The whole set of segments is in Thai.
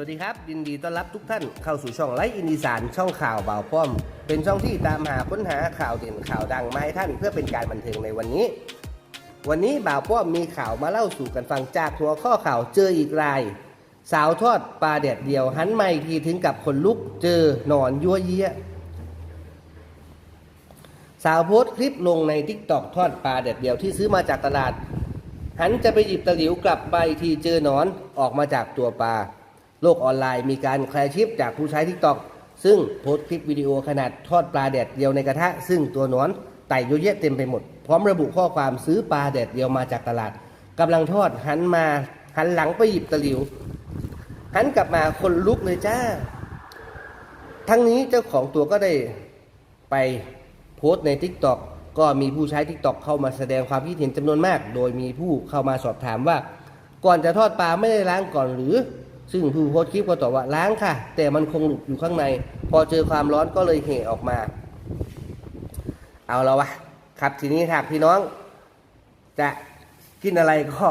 วัสดีครับ ยินดีต้อนรับทุกท่านเข้าสู่ช่องไลฟ์อินดีสานช่องข่าวบ่าวป้อม เป็นช่องที่ตามหาค้นหาข่าวเด่นข่าวดังมาให้ท่านเพื่อเป็นการบันเทิงในวันนี้ วันนี้บ่าวป้อมมีข่าวมาเล่าสู่กันฟังจากหัวข้อข่าวเจออีกราย สาวทอดปลาแดดเดียวหันไม่ทีถึงกับคนลุกเจอหนอนยั่วเยี้ยสาวโพสต์คลิปลงในทิกตอกทอดปลาแดดเดียวที่ซื้อมาจากตลาดหันจะไปหยิบตะหลิวกลับไปทีเจอหนอนออกมาจากตัวปลา โลกออนไลน์มีการแคร์ชิปจากผู้ใช้ทิกตอกซึ่งโพสต์คลิปวิดีโอขนาดทอดปลาแดดเดียวในกระทะ ซึ่งตัวนอนไต่เยอะแยะเต็มไปหมด พร้อมระบุข้อความซื้อปลาแดดเดียวมาจากตลาดกำลังทอดหันมาหันหลังไปหยิบตะหลิวหันกลับมาคนลุกเลยจ้า ทั้งนี้เจ้าของตัวก็ได้ไปโพสต์ใน Tik t o อกก็มีผู้ใช้ Tik t o อกเข้ามาแสดงความคิดเห็นจำนวนมาก โดยมีผู้เข้ามาสอบถามว่า ก่อนจะทอดปลาไม่ได้ล้างก่อนหรือ ซึ่งผู้โพสต์คลิปก็ตอบว่าล้างค่ะ แต่มันคงหลุดอยู่ข้างใน พอเจอความร้อนก็เลยเห่ออกมา เอาแล้ววะครับทีนี้ถ้าพี่น้อง จะกินอะไรก็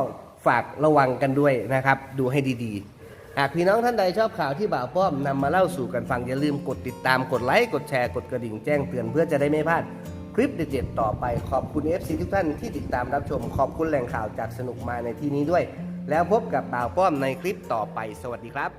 ฝากระวังกันด้วยนะครับ ดูให้ดีๆ หากพี่น้องท่านใดชอบข่าวที่บ่าวป้อมนำมาเล่าสู่กันฟังอย่าลืมกดติดตามกดไลค์กดแชร์กดกระดิ่งแจ้งเตือนเพื่อจะได้ไม่พลาดคลิปเด็ดๆต่อไปขอบคุณ FC ทุกท่านที่ติดตามรับชมขอบคุณแหล่งข่าวจากสนุกมาในที่นี้ด้วย แล้วพบกับป่าวป้อมในคลิปต่อไป สวัสดีครับ